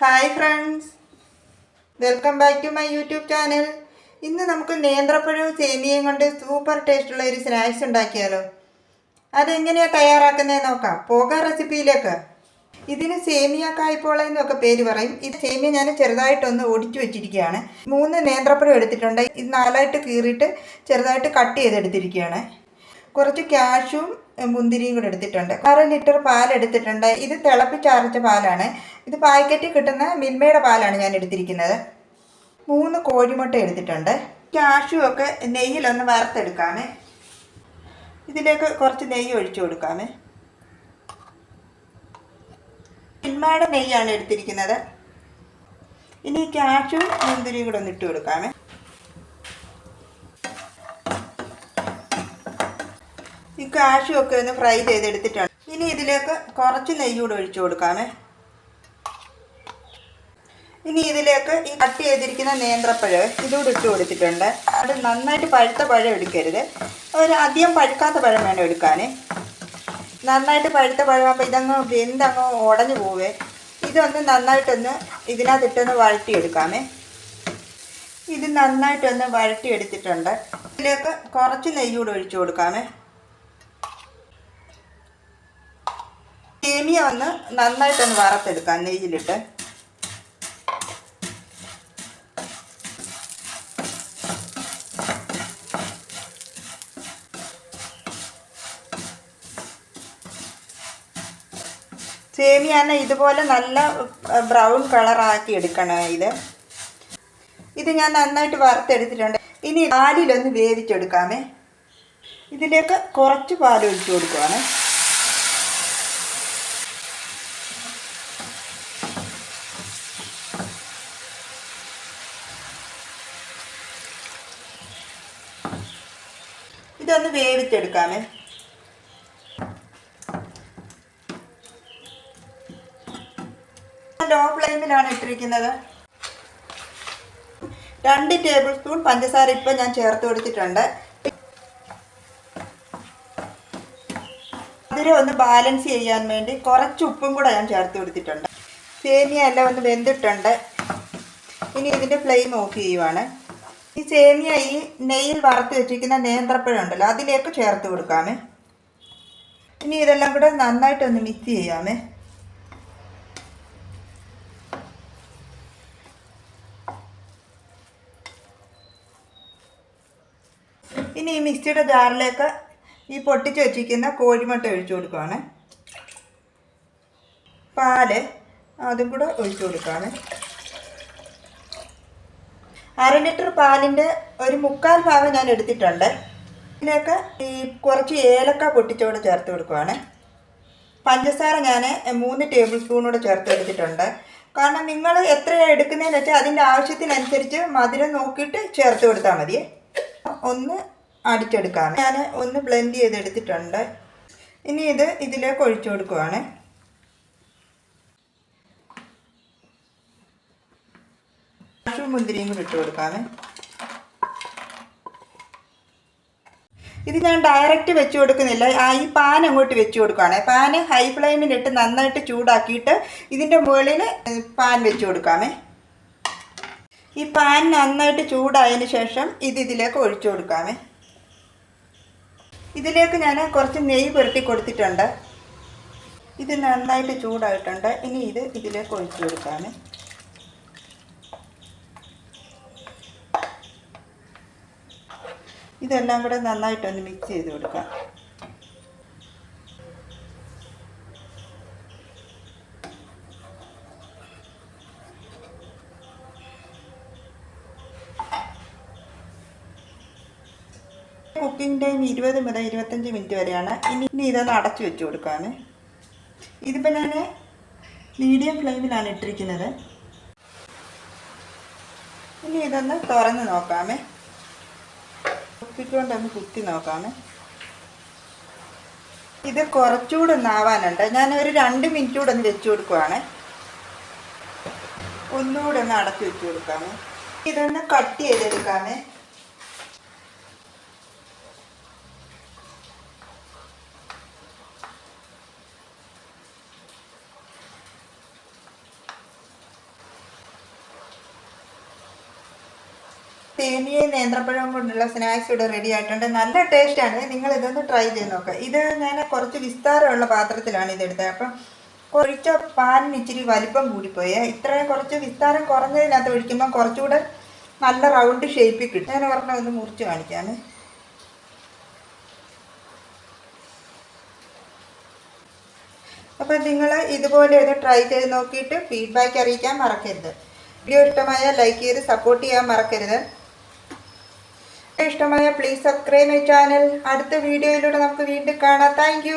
Hi friends welcome back to my YouTube channel ഇന്ന് നമുക്ക് നേന്ത്രപ്പഴവും സേമിയയും കൊണ്ട് സൂപ്പർ ടേസ്റ്റുള്ള ഒരു സ്നാക്സ് ഉണ്ടാക്കിയാലോ. അതെങ്ങനെയാണ് തയ്യാറാക്കുന്നതെന്ന് നോക്കാം. പോകാം റെസിപ്പിയിലേക്ക് ഇതിന് സേമിയ കായ്പോള എന്നൊക്കെ പേര് പറയും. ഇത് സേമിയ ഞാൻ ചെറുതായിട്ടൊന്ന് ഒടിച്ചു വെച്ചിരിക്കുകയാണ്. മൂന്ന് നേന്ത്രപ്പഴം എടുത്തിട്ടുണ്ട്. ഇത് നാലായിട്ട് കീറിയിട്ട് ചെറുതായിട്ട് കട്ട് ചെയ്തെടുത്തിരിക്കുകയാണ്. കുറച്ച് ക്യാഷും മുന്തിരിയും കൂടെ എടുത്തിട്ടുണ്ട്. അര ലിറ്റർ പാൽ എടുത്തിട്ടുണ്ട്. ഇത് തിളപ്പിച്ചാറിച്ച പാലാണ്. ഇത് പാക്കറ്റിൽ കിട്ടുന്ന മിൽമയുടെ പാലാണ് ഞാൻ എടുത്തിരിക്കുന്നത്. മൂന്ന് കോഴിമുട്ട എടുത്തിട്ടുണ്ട്. ക്യാഷും ഒക്കെ നെയ്യിലൊന്ന് വറുത്തെടുക്കാമേ. ഇതിലേക്ക് കുറച്ച് നെയ്യ് ഒഴിച്ചു കൊടുക്കാമേ. മിൽമയുടെ നെയ്യാണ് എടുത്തിരിക്കുന്നത്. ഇനി ക്യാഷും മുന്തിരിയും കൂടെ ഒന്ന് ഇട്ട് കൊടുക്കാമേ. ഈ കാശും ഒക്കെ ഒന്ന് ഫ്രൈ ചെയ്തെടുത്തിട്ടുണ്ട് ഇനി ഇതിലേക്ക് കുറച്ച് നെയ്യൂടെ ഒഴിച്ചു കൊടുക്കാമേ. ഇനി ഇതിലേക്ക് ഈ കട്ട് ചെയ്തിരിക്കുന്ന നേന്ത്രപ്പഴം ഇതുകൂടെ ഇട്ട് കൊടുത്തിട്ടുണ്ട്. അത് നന്നായിട്ട് പഴുത്ത പഴം എടുക്കരുത്. ഒരു അധികം പഴുക്കാത്ത പഴം വേണം എടുക്കാൻ നന്നായിട്ട് പഴുത്ത പഴമാകുമ്പോൾ ഇതങ്ങ് വെന്തങ്ങ് ഉടഞ്ഞു പോവേ. ഇതൊന്ന് നന്നായിട്ടൊന്ന് ഇതിനകത്തിട്ടൊന്ന് വഴട്ടിയെടുക്കാമേ ഇത് നന്നായിട്ടൊന്ന് വഴട്ടിയെടുത്തിട്ടുണ്ട് ഇതിലേക്ക് കുറച്ച് നെയ്യൂടെ ഒഴിച്ചു കൊടുക്കാമേ. സേമിയ ഒന്ന് നന്നായിട്ടൊന്ന് വറുത്തെടുക്കാം നെയ്യിലിട്ട്. സേമിയാന ഇതുപോലെ നല്ല ബ്രൗൺ കളറാക്കി എടുക്കണം ഇത്. ഇത് ഞാൻ നന്നായിട്ട് വറുത്തെടുത്തിട്ടുണ്ട്. ഇനി പാലിലൊന്ന് വേവിച്ചെടുക്കാമേ. ഇതിലേക്ക് കുറച്ച് പാൽ ഒഴിച്ചു കൊടുക്കുവാണ്. ഇതൊന്ന് വേവിച്ചെടുക്കാമേ. ലോ ഫ്ലെയിമിലാണ് ഇട്ടിരിക്കുന്നത്. രണ്ട് ടേബിൾ സ്പൂൺ പഞ്ചസാര ഇപ്പം ഞാൻ ചേർത്ത് കൊടുത്തിട്ടുണ്ട്. മധുരം ഒന്ന് ബാലൻസ് ചെയ്യാൻ വേണ്ടി കുറച്ച് ഉപ്പും കൂടെ ഞാൻ ചേർത്ത് കൊടുത്തിട്ടുണ്ട്. സേമിയ എല്ലാം ഒന്ന് വെന്തിട്ടുണ്ട്. ഇനി ഇതിന്റെ ഫ്ലെയിം ഓഫ് ചെയ്യുവാണ്. ഈ സേമിയ ഈ നെയ്യിൽ വറുത്ത് വെച്ചിരിക്കുന്ന നേന്ത്രപ്പഴം ഉണ്ടല്ലോ അതിലേക്ക് ചേർത്ത് കൊടുക്കാമേ. ഇനി ഇതെല്ലാം കൂടെ നന്നായിട്ടൊന്ന് മിക്സ് ചെയ്യാമേ. ഇനി ഈ മിക്സിയുടെ ജാറിലേക്ക് ഈ പൊട്ടിച്ച് വെച്ചിരിക്കുന്ന കോഴിമുട്ട ഒഴിച്ചു കൊടുക്കുകയാണ് പാൽ അതും കൂടെ ഒഴിച്ചു കൊടുക്കുകയാണ് അര ലിറ്റർ പാലിന്റെ ഒരു മുക്കാൽ ഭാഗം ഞാൻ എടുത്തിട്ടുണ്ട്. ഇതിലേക്ക് ഈ കുറച്ച് ഏലക്ക പൊട്ടിച്ചോടെ ചേർത്ത് കൊടുക്കുവാണ്. പഞ്ചസാര ഞാൻ മൂന്ന് ടേബിൾ സ്പൂൺ കൂടെ ചേർത്ത് എടുത്തിട്ടുണ്ട്. കാരണം നിങ്ങൾ എത്രയാണ് എടുക്കുന്നതെന്ന് വെച്ചാൽ അതിന്റെ ആവശ്യത്തിനനുസരിച്ച് മധുരം നോക്കിയിട്ട് ചേർത്ത് കൊടുത്താൽ മതി. ഒന്ന് അടിച്ചെടുക്കാം ഞാൻ ഒന്ന് ബ്ലെൻഡ് ചെയ്തെടുത്തിട്ടുണ്ട്. ഇനി ഇത് ഇതിലേക്ക് ഒഴിച്ചു കൊടുക്കുവാണ്. കാശു മുന്തിരിയും കൂടി ഇട്ട് കൊടുക്കാമേ. ഇത് ഞാൻ ഡയറക്റ്റ് വെച്ച് കൊടുക്കുന്നില്ല. ഈ പാൻ അങ്ങോട്ട് വെച്ച് കൊടുക്കുകയാണ് പാൻ ഹൈ ഫ്ലെയിമിലിട്ട് നന്നായിട്ട് ചൂടാക്കിയിട്ട് ഇതിന്റെ മുകളിൽ പാൻ വെച്ച് കൊടുക്കാമേ. ഈ പാൻ നന്നായിട്ട് ചൂടായതിന് ശേഷം ഇത് ഇതിലേക്ക് ഒഴിച്ചു കൊടുക്കാമേ. ഇതിലേക്ക് ഞാൻ കുറച്ച് നെയ്യ് പുരട്ടി കൊടുത്തിട്ടുണ്ട്. ഇത് നന്നായിട്ട് ചൂടായിട്ടുണ്ട്. ഇനി ഇത് ഇതിലേക്ക് ഒഴിച്ചു കൊടുക്കാമേ. ഇതെല്ലാം കൂടെ നന്നായിട്ടൊന്ന് മിക്സ് ചെയ്ത് കൊടുക്കാം. കുക്കിംഗ് ടൈം ഇരുപത് മുതൽ ഇരുപത്തഞ്ച് മിനിറ്റ് വരെയാണ്. ഇനി ഇനി ഇതൊന്ന് അടച്ചു വെച്ച് കൊടുക്കാമേ. ഇതിപ്പോൾ ഞാൻ മീഡിയം ഫ്ലെയിമിലാണ് ഇട്ടിരിക്കുന്നത്. ഇനി ഇതൊന്ന് തുറന്ന് നോക്കാമേ. കുത്തിക്കൊണ്ടൊന്ന് കുത്തി നോക്കാമേ. ഇത് കുറച്ചുകൂടെ ഒന്ന് ആവാനുണ്ട് ഞാൻ ഒരു രണ്ട് മിനിറ്റ് കൂടെ ഒന്ന് വെച്ച് കൊടുക്കുവാണ്. ഒന്നുകൂടെ ഒന്ന് അടച്ചു വെച്ച് കൊടുക്കാമേ. ഇതൊന്ന് കട്ട് ചെയ്തെടുക്കാമേ. സേമിയയും നേന്ത്രപ്പഴവും കൊണ്ടുള്ള സ്നാക്സ് ഇവിടെ റെഡി ആയിട്ടുണ്ട്. നല്ല ടേസ്റ്റാണ് നിങ്ങൾ ഇതൊന്ന് ട്രൈ ചെയ്ത് നോക്കുക ഇത് ഞാൻ കുറച്ച് വിസ്താരമുള്ള പാത്രത്തിലാണ് ഇതെടുത്തത് അപ്പം ഒഴിച്ച പാനിന് ഇച്ചിരി വലിപ്പം കൂടിപ്പോയി. ഇത്രയും കുറച്ച് വിസ്താരം കുറഞ്ഞതിനകത്ത് ഒഴിക്കുമ്പോൾ കുറച്ചുകൂടെ നല്ല റൗണ്ട് ഷേപ്പിൽ കിട്ടും. ഞാൻ ഒരെണ്ണം ഒന്ന് മുറിച്ച് കാണിക്കാമേ. അപ്പോൾ നിങ്ങൾ ഇതുപോലെ ഒന്ന് ട്രൈ ചെയ്ത് നോക്കിയിട്ട് ഫീഡ്ബാക്ക് അറിയിക്കാൻ മറക്കരുത്. വീഡിയോ ഇഷ്ടമായ ലൈക്ക് ചെയ്ത് സപ്പോർട്ട് ചെയ്യാൻ മറക്കരുത്. ഇഷ്ടമായ പ്ലീസ് സബ്സ്ക്രൈബ് മൈ ചാനൽ അടുത്ത വീഡിയോയിലൂടെ നമുക്ക് വീണ്ടും കാണാം. താങ്ക്